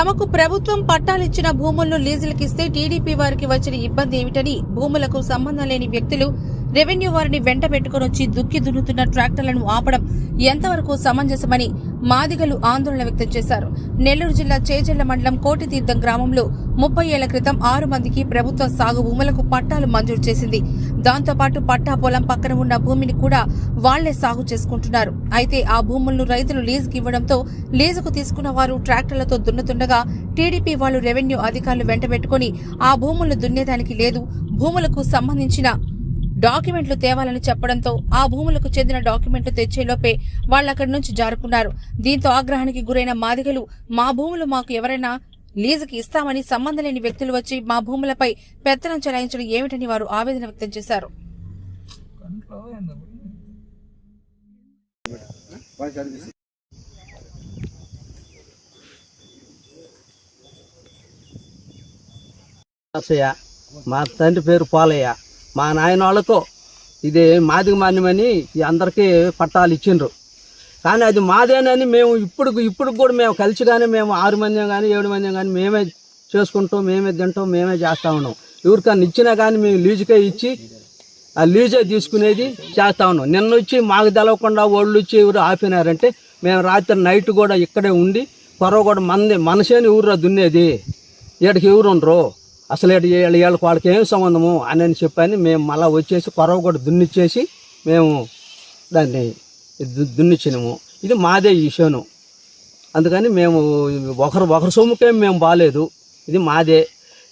తమకు ప్రభుత్వం పట్టాలిచ్చిన భూములను లీజులకిస్తే టీడీపీ వారికి వచ్చిన ఇబ్బంది ఏమిటని భూములకు సంబంధం లేని వ్యక్తులు రెవెన్యూ వారిని వెంట పెట్టుకుని వచ్చి దుక్కి దున్నుతున్న ట్రాక్టర్లను ఆపడం ఎంతవరకు సమంజసమని మాదిగలు ఆందోళన వ్యక్తం చేశారు. నెల్లూరు జిల్లా చేజెళ్ళ మండలం కోటితీర్థం గ్రామంలో ముప్పై ఏళ్ళ క్రితం ఆరు మందికి ప్రభుత్వ సాగు భూములకు పట్టాలు మంజూరు చేసింది. దాంతోపాటు పట్టా పొలం పక్కన ఉన్న భూమిని కూడా వాళ్ళే సాగు చేసుకుంటున్నారు. అయితే ఆ భూములను రైతులు లీజుకి ఇవ్వడంతో లీజుకు తీసుకున్న వారు ట్రాక్టర్లతో దున్నుతుండగా టీడీపీ వాళ్ళు రెవెన్యూ అధికారులు వెంటబెట్టుకుని ఆ భూములను దున్నేదానికి లేదు భూములకు సంబంధించిన డాక్యుమెంట్లు తేవాలని చెప్పడంతో ఆ భూములకు చెందిన డాక్యుమెంట్లు తెచ్చేలోపే వాళ్ళక్కడి నుంచి జారుకున్నారు. దీంతో ఆగ్రహానికి గురైన మాదిగలు మా భూములు మాకు ఎవరైనా లీజుకి ఇస్తామని సంబంధం లేని వ్యక్తులు వచ్చి మా భూములపై పెత్తనం చెలాయించడం ఏమిటని వారు ఆవేదన వ్యక్తం చేశారు. మా తండ్రి పేరు పాలయ్య. మా నాయన వాళ్ళతో ఇది మాదిగ మాన్యమని అందరికీ పట్టాలు ఇచ్చిండ్రు. కానీ అది మాదేనని మేము ఇప్పుడు ఇప్పుడు కూడా మేము కలిసి కానీ మేము ఆరు మంది కానీ ఏడు మంది కానీ మేమే చేసుకుంటాం మేమే తింటాం మేమే చేస్తా ఉన్నాం. ఎవరికన్నా ఇచ్చినా కానీ మేము లీజుకే ఇచ్చి ఆ లీజే తీసుకునేది చేస్తా ఉన్నాం. నిన్న వచ్చి మాకు తెలవకుండా వాళ్ళు వచ్చి ఎవరు ఆపినారంటే మేము రాత్రి నైట్ కూడా ఇక్కడే ఉండి పొరవ కూడా మంది మనసేని ఊర్రా దున్నేది. ఈడకి ఎవరు ఉండరు. అసలు ఈడ ఏళ్ళ వీళ్ళకి వాళ్ళకి ఏం సంబంధము అని అని చెప్పని. మేము మళ్ళీ వచ్చేసి కొరవ కూడా దున్నిచ్చేసి మేము దాన్ని దున్నిచ్చినాము. ఇది మాదే ఈ విషయం అందుకని మేము ఒకరు ఒకరి సొమ్ముకేం మేము బాగాలేదు ఇది మాదే.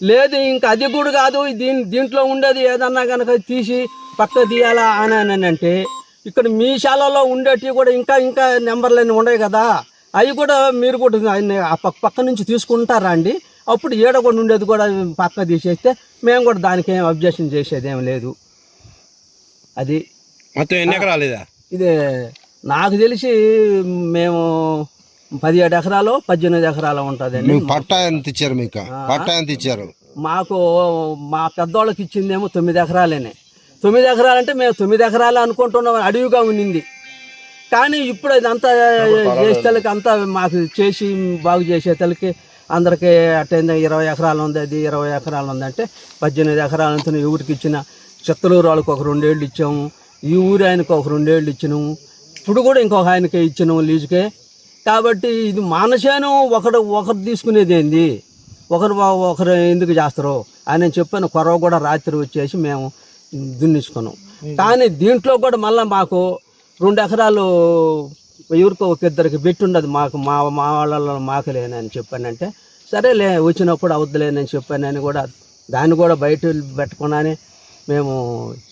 లేదు ఇంకా అది కూడా కాదు. దీని దీంట్లో ఉండేది ఏదన్నా కనుక తీసి పక్క తీయాలా అని అని అంటే ఇక్కడ మీ శాలలో ఉండేటివి కూడా ఇంకా ఇంకా నెంబర్లన్నీ ఉన్నాయి కదా. అవి కూడా మీరు కూడా ఆ పక్క పక్క నుంచి తీసుకుంటారా అండి? అప్పుడు ఈడ కూడా ఉండేది కూడా పక్క తీసేస్తే మేము కూడా దానికి ఏం అబ్జెక్షన్ చేసేది ఏం లేదు. అది మొత్తం ఎన్ని ఎకరాలు ఇదా? ఇది నాకు తెలిసి మేము పదిహేడు ఎకరాలు పద్దెనిమిది ఎకరాలు ఉంటుందండి. పట్టా ఎంత ఇచ్చారు మీకు? పట్టా ఎంత ఇచ్చారు? మాకు మా పెద్దోళ్ళకి ఇచ్చిందేమో తొమ్మిది ఎకరాలేనే. తొమ్మిది ఎకరాలంటే మేము తొమ్మిది ఎకరాలు అనుకుంటున్నాం అడవిగా ఉన్నింది. కానీ ఇప్పుడు ఇదంతా చేసేతలకి అంతా మాకు చేసి బాగు చేసేతలకి అందరికీ అటైంది ఇరవై ఎకరాలు ఉంది అది ఇరవై ఎకరాలు ఉందంటే పద్దెనిమిది ఎకరాలు అంతా ఎవరికి ఇచ్చిన చిత్తలూరు వాళ్ళకి ఒక రెండేళ్ళు ఇచ్చాము ఈ ఊరు ఆయనకు ఒక రెండేళ్ళు ఇచ్చినాము ఇప్పుడు కూడా ఇంకొక ఆయనకే ఇచ్చినాము లీజుకే. కాబట్టి ఇది మానసేను ఒకడు ఒకరు తీసుకునేది ఏంది? ఒకరు ఒకరు ఎందుకు చేస్తారు? అని చెప్పాను కొరవ కూడా రాత్రి వచ్చేసి మేము దున్నించుకున్నాం. కానీ దీంట్లో కూడా మళ్ళీ మాకు రెండు ఎకరాలు ఎవరికో ఒక ఇద్దరికి పెట్టుండదు మాకు మా మా వాళ్ళలో మాకు లేనని చెప్పానంటే సరేలే వచ్చినప్పుడు అవద్దులేనని చెప్పానని కూడా దాన్ని కూడా బయట పెట్టకుండానే మేము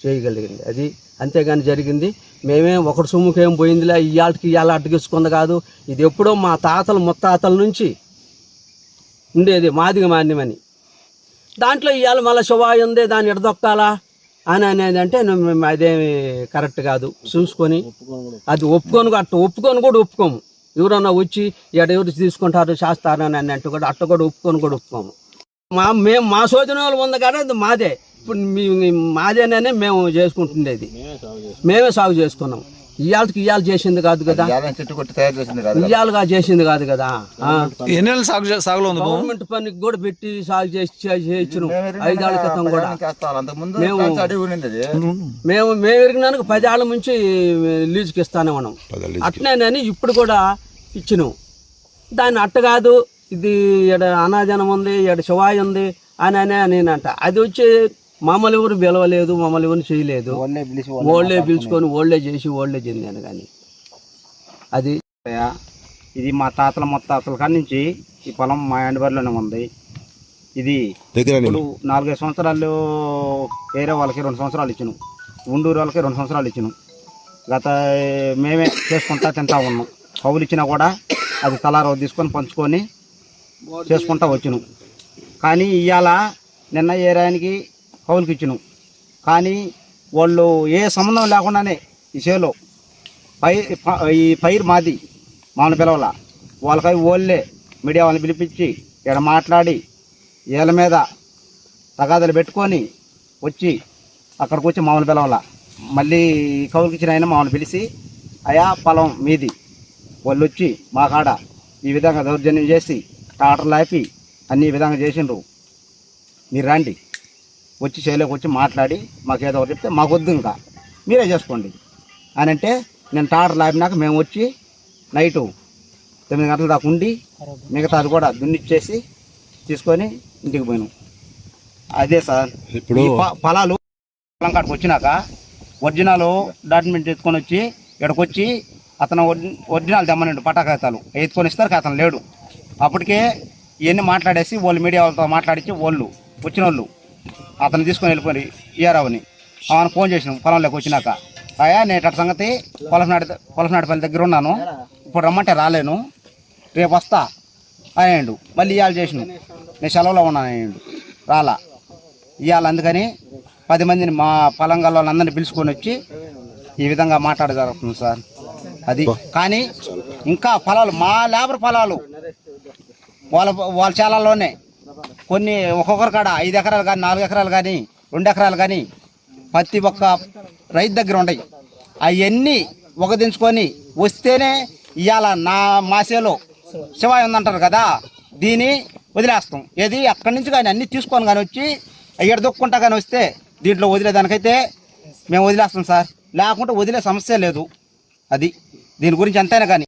చేయగలిగింది. అది అంతేగాని జరిగింది. మేమేం ఒకటి సొమ్ముకేం పోయిందిలే ఇవాళకి ఇవాళ అడ్డగించుకుంది కాదు. ఇది ఎప్పుడో మా తాతలు ముత్తాతల నుంచి ఉండేది మాదిగ మాన్యమని. దాంట్లో ఇవాళ మళ్ళీ శుభాయి ఉంది దాన్ని ఎడదొక్కాలా? అని అనేది అంటే అదేమి కరెక్ట్ కాదు. చూసుకొని అది ఒప్పుకొని అట్ట ఒప్పుకొని కూడా ఒప్పుకోము. ఎవరన్నా వచ్చి ఎడ ఎవరు తీసుకుంటారు చేస్తారు అని అంటే కూడా అట్ట కూడా ఒప్పుకొని కూడా ఒప్పుకోము. మా మేము మా శోధన వాళ్ళు ఉంది కానీ అది మాదే. ఇప్పుడు మాదేనని మేము చేసుకుంటుండేది. మేమే సాగు చేసుకున్నాం. ఇవాళకి ఇవాళ చేసింది కాదు కదా. చెట్టు కొట్టి తయారు చేసింది కాదు కాదు. గవర్నమెంట్ పనికి కూడా పెట్టి సాగు చేసి చేయించను ఐదేళ్ళ క్రితం కూడా. మేము-. మేము మేము ఎరిగినానికి పదేళ్ళ నుంచి లీజుకి ఇస్తానే ఉన్నాం. పదేళ్ళ అట్నేనని ఇప్పుడు కూడా ఇచ్చినాం. దాన్ని అట్ట కాదు. ఇది ఇక్కడ అనాజనం ఉంది ఇక్కడ శివాయి ఉంది అని అనే నేనంట అది వచ్చి మమ్మల్ని ఎవరు పిలవలేదు మమ్మల్ని ఎవరు చేయలేదు. ఓళ్ళే పిలుచుకొని ఓళ్ళే చేసి ఓళ్ళే చెందాను కానీ. అది ఇది మా తాతల ముత్తాతల కాడి నుంచి ఈ పొలం మా ఎండబరిలోనే ఉంది. ఇది ఇప్పుడు నాలుగైదు సంవత్సరాలు వేరే వాళ్ళకి రెండు సంవత్సరాలు ఇచ్చాను. ఉండూరు వాళ్ళకి రెండు సంవత్సరాలు ఇచ్చాను. గత మేమే చేసుకుంటా తింటా ఉన్నాం. కౌలు ఇచ్చినా కూడా అది తలారవ తీసుకొని పంచుకొని చేసుకుంటా వచ్చినాం. కానీ ఇవాళ నిన్న ఏరానికి కౌలుకి ఇచ్చినాం కానీ వాళ్ళు ఏ సంబంధం లేకుండానే ఈ చేలో పై ఈ పైరు మాది మామూలు పిలవల. వాళ్ళకై ఓళ్ళే మీడియా వాళ్ళని పిలిపించి ఇక్కడ మాట్లాడి వీళ్ళ మీద తగాదాలు పెట్టుకొని వచ్చి అక్కడికి వచ్చి మామూలు పిలవాల. మళ్ళీ కౌలుకి ఇచ్చిన ఆయన మామూలు పిలిచి అయా పొలం మీది. వాళ్ళు వచ్చి మా కాడ ఈ విధంగా దౌర్జన్యం చేసి టాటర్ లాపి అన్ని విధంగా చేసిండ్రు. మీరు రండి. వచ్చి చేయలేక వచ్చి మాట్లాడి మాకు ఏదో ఒకటి చెప్తే మాకు వద్దు ఇంకా. మీరే చేసుకోండి. అని అంటే నేను టాటర్ లాపినాక మేము వచ్చి నైటు తొమ్మిది గంటల దాకా ఉండి మిగతాది కూడా దున్నిచ్చేసి తీసుకొని ఇంటికి పోయినాం. అదే సార్. ఇప్పుడు పొలాలు పొలం కాడికి వచ్చినాక ఒరిజినల్ డాక్యుమెంట్ ఎత్తుకొని వచ్చి ఇక్కడికి వచ్చి అతను ఒరి- ఒరిజినల్ తెమ్మనండి పటాకాయతాలు ఎత్తుకొని ఇస్తారు అతను లేడు. అప్పటికే ఇవన్నీ మాట్లాడేసి వాళ్ళు మీడియా వాళ్ళతో మాట్లాడించి వాళ్ళు వచ్చిన వాళ్ళు అతను తీసుకొని వెళ్ళిపోయి ఇయరావుని ఆమెను ఫోన్ చేసినాం పొలంలోకి వచ్చినాక. అయ్యా నేను ఇట్ట సంగతి పొలసనాడి పొలసనాడిపల్లి దగ్గర ఉన్నాను. ఇప్పుడు రమ్మంటే రాలేను. రేపు వస్తా అయ్యాడు. మళ్ళీ ఇవాళ చేసిన. నేను సెలవులో ఉన్నాను అయ్యాడు. రాలా. ఇవాళ అందుకని పది మందిని మా పొలంగా వాళ్ళందరినీ పిలుచుకొని వచ్చి ఈ విధంగా మాట్లాడ జరుగుతుంది సార్. అది. కానీ ఇంకా పొలాలు మా లేబర్ పొలాలు వాళ్ళ వాళ్ళ చాలాలోనే కొన్ని ఒక్కొక్కరు కాడ ఐదు ఎకరాలు కానీ నాలుగు ఎకరాలు కానీ రెండు ఎకరాలు కానీ ప్రతి ఒక్క రైతు దగ్గర ఉన్నాయి అవన్నీ ఒక దించుకొని వస్తేనే ఇవాళ నా మాసేలో శివాయి ఉందంటారు కదా దీన్ని వదిలేస్తాం. ఏది అక్కడి నుంచి కానీ అన్నీ తీసుకొని కానీ వచ్చి ఇక్కడ దొక్కుంటా కానీ వస్తే దీంట్లో వదిలేదానికైతే మేము వదిలేస్తాం సార్. లేకుంటే వదిలే సమస్య లేదు. అది దీని గురించి ఎంతైనా కానీ.